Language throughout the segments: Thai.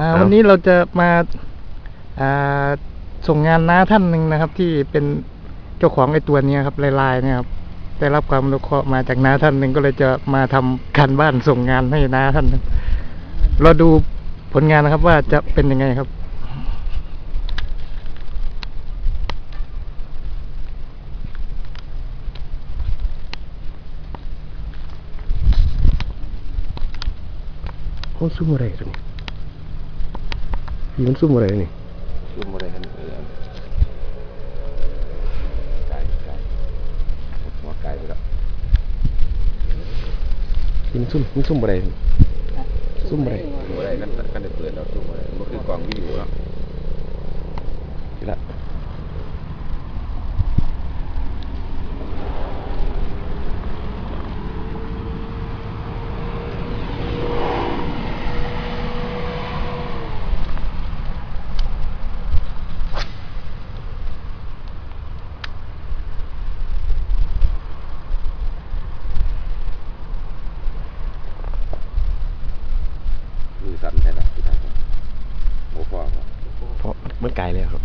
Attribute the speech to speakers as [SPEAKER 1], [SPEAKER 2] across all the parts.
[SPEAKER 1] อ่า
[SPEAKER 2] เอา
[SPEAKER 1] วันนี้เราจะมาอ่าส่งงานน้าท่านหนึ่งนะครับ ที่เป็นเจ้าของไอ้ตัวเนี้ยครับลายๆเนี่ยครับได้รับความอนุเคราะห์มาจากน้าท่านหนึ่งก็เลยจะมาทำการบ้านส่งงานให้น้าท่านหนึ่งเราดูผลงานนะครับว่าจะเป็นยังไงครับ
[SPEAKER 2] เขาซุ่มอะไรตัวนี้พี่ มันซุ่มอะไรนี่
[SPEAKER 3] ซุ่มอะไรกันเออไก่ไก่หัวไก่ไปแล้ว
[SPEAKER 2] พี่มันซุ่มมันซุ่มอะไรนี่ซุ่มอะไร
[SPEAKER 3] ซุ่มอะไรกันกันได้เปิดแล้วซุ่มอะไรมันคือกล่องวิดีโอแล้ว สันใช่ไหมที่ทำโอ้พ่อครับ
[SPEAKER 2] เพราะมันไกลเลยครับ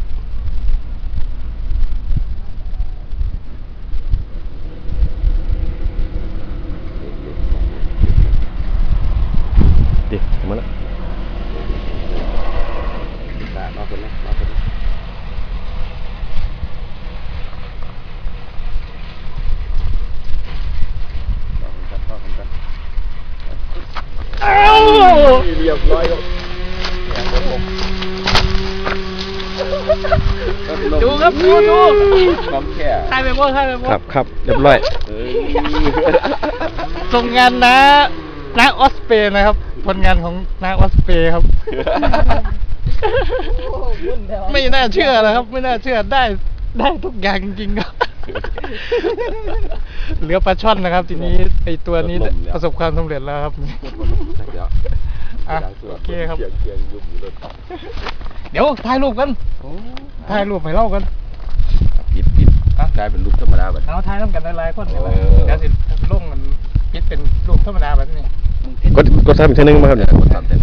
[SPEAKER 2] เด็กมาและ
[SPEAKER 3] ตามาคนนะมาคนนะต่อกันต่อกัน
[SPEAKER 1] เอ้า
[SPEAKER 3] เรียบร้อยครับ
[SPEAKER 1] ดูครับดูดู
[SPEAKER 3] ความแค่
[SPEAKER 1] ใครเป็นพ่อใครเป็นพ่อ
[SPEAKER 2] ครับครับเรียบร้อย
[SPEAKER 3] เออ
[SPEAKER 1] ส่งงานน้าน้าออสเปย์นะครับ ผลงานของน้าออสเปย์ครับ ไม่น่าเชื่อนะครับ ไม่น่าเชื่อได้ได้ทุกอย่างจริงๆครับ เหลือปลาช่อนนะครับ ทีนี้ไอตัวนี้ประสบความสำเร็จแล้วครับ
[SPEAKER 3] เดี๋ยว
[SPEAKER 1] อะโอเคครับ
[SPEAKER 3] เคียงเคียงยุบอยู่เลย
[SPEAKER 1] เดี๋ยวถ่ายรูปกันถ่ายรูปให้เล่ากัน
[SPEAKER 3] ปิดปิดกลายเป็นรูปธรรมดาแบบ
[SPEAKER 1] เอาถ่ายน้ำกันหลายๆคนเดี๋ยว
[SPEAKER 3] เออ
[SPEAKER 1] เดี๋ยวสิลงมันปิดเป็นรูปธรรมดาแบบนี้
[SPEAKER 2] กดกดทำอีกทีนึงมาครับเนี่ย
[SPEAKER 3] กดตามแต่